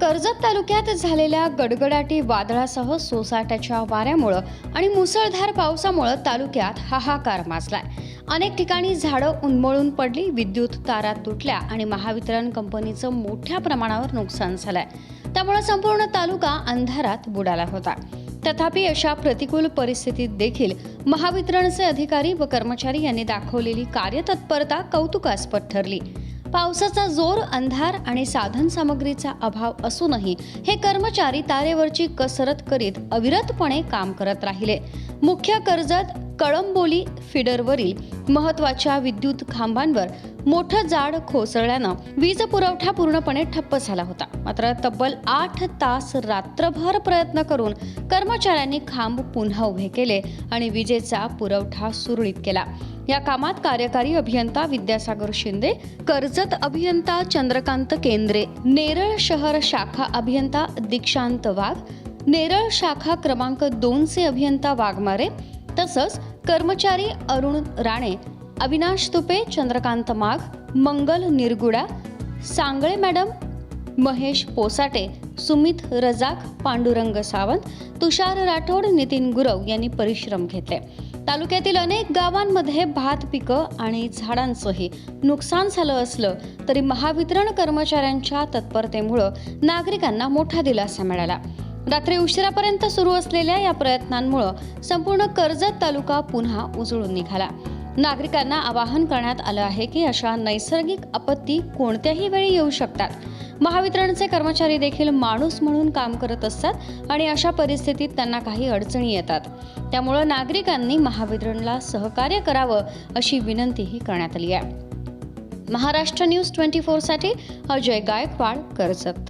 कर्जत तालुक्यात झालेल्या गडगडाटी वादळासह सोसाट्याच्या वाऱ्यामुळं आणि मुसळधार पावसामुळं तालुक्यात हाहाकार माजलाय. अनेक ठिकाणी झाडं उन्मळून पडली विद्युत तारा तुटल्या आणि महावितरण कंपनीचं मोठ्या प्रमाणावर नुकसान झालंय. त्यामुळे संपूर्ण तालुका अंधारात बुडाला होता. तथापि अशा प्रतिकूल परिस्थितीत देखील महावितरणचे अधिकारी व कर्मचारी यांनी दाखवलेली कार्यतत्परता कौतुकास्पद ठरली. पावसाचा जोर अंधार आणि साधन सामग्रीचा अभाव असूनही हे कर्मचारी तारेवरची कसरत करीत अविरतपणे काम करत राहिले. मुख्य कर्जत कळंबोली फिडरवरील महत्त्वाच्या विद्युत खांबांवर मोठं जाड कोसळल्यानं वीज पुरवठा पूर्णपणे ठप्प झाला होता. मात्र तब्बल आठ तास रात्रभर प्रयत्न करून कर्मचाऱ्यांनी खांब पुन्हा उभे केले आणि विजेचा पुरवठा सुरळीत केला. या कामात कार्यकारी अभियंता विद्यासागर शिंदे कर्जत अभियंता चंद्रकांत केंद्रे नेरळ शहर शाखा अभियंता दीक्षांत वाघ नेरळ शाखा क्रमांक दोनचे अभियंता वाघमारे तसंच कर्मचारी अरुण राणे अविनाश तुपे चंद्रकांत माघ मंगल निरगुडा सांगळे मॅडम महेश पोसाटे सुमित रजाक पांडुरंग सावंत तुषार राठोड नितीन गुरव यांनी परिश्रम घेतले. तालुक्यातील अनेक गावांमध्ये भात पिकं आणि झाडांचंही नुकसान झालं असलं तरी महावितरण कर्मचाऱ्यांच्या तत्परतेमुळं नागरिकांना मोठा दिलासा मिळाला. रात्री उशिरापर्यंत सुरू असलेल्या या प्रयत्नांमुळं संपूर्ण कर्जत तालुका पुन्हा उजळून निघाला. नागरिकांना आवाहन करण्यात आलं आहे की अशा नैसर्गिक आपत्ती कोणत्याही वेळी येऊ शकतात. महावितरणचे कर्मचारी देखील माणूस म्हणून काम करत असतात आणि अशा परिस्थितीत त्यांना काही अडचणी येतात. त्यामुळं नागरिकांनी महावितरणला सहकार्य करावं अशी विनंतीही करण्यात आली आहे. महाराष्ट्र न्यूज ट्वेंटी फोरसाठी अजय गायकवाड कर्जत.